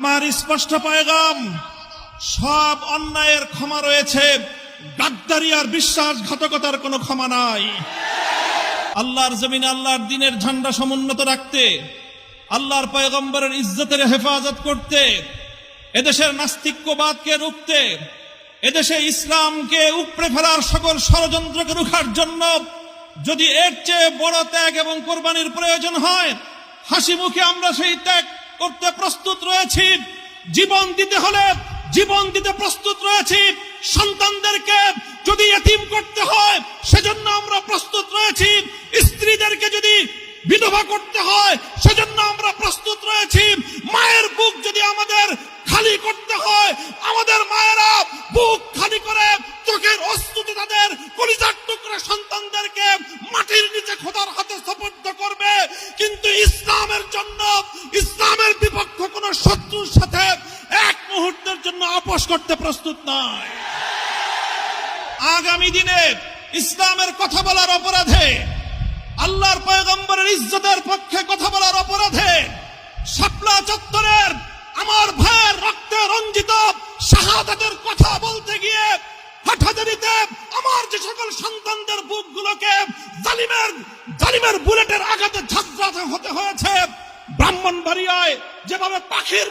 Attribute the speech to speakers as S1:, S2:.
S1: আমার স্পষ্ট পয়গাম, সব অন্যায়ের ক্ষমা রয়েছে। গাদ্দারি আর বিশ্বাসঘাতকতার কোনো ক্ষমা নাই। আল্লাহর জমিন আল্লাহর দিনের ঝান্ডা সমুন্নত রাখতে, আল্লাহর পয়গম্বরের ইজ্জতের হেফাজত করতে, এদেশের নাস্তিক্যবাদকে রুখতে, এদেশে ইসলামকে উপড়ে ফেলার সকল ষড়যন্ত্রকে রুখার জন্য যদি এর চেয়ে বড় ত্যাগ এবং কোরবানির প্রয়োজন হয়, হাসি মুখে আমরা সেই ত্যাগ করতে প্রস্তুত রয়েছি। জীবন দিতে হলে জীবন দিতে প্রস্তুত রয়েছি। সন্তানদেরকে যদি এতিম করতে হয়, সেজন্য আমরা প্রস্তুত রয়েছি। স্ত্রীদেরকে যদি বিধবা করতে হয়, সেজন্য আমরা প্রস্তুত রয়েছি। মায়ের বুক যদি আমাদের খালি করতে হয়, আমাদের মায়েরা বুক খালি করে চোখের অস্তুতে তাদের কলিজার টুকরা সন্তানদেরকে মাটির নিচে খোদার জন্য আপোষ করতে প্রস্তুত নয়। আগামী দিনে ইসলামের কথা বলার অপরাধে, আল্লাহর পয়গম্বরের ইজ্জতের পক্ষে কথা বলার অপরাধে শাপলা চত্বরের আমার ভাইয়ের রক্তে রঞ্জিত শাহাদাতের কথা বলতে গিয়ে আমার যে সকল সন্তানদের বুকগুলোকে জালিমের জালিমের বুলেটের আঘাতে ঝাঁঝরা হতে হয়েছে, ব্রাহ্মণবাড়িয়ায় যেভাবে পাখির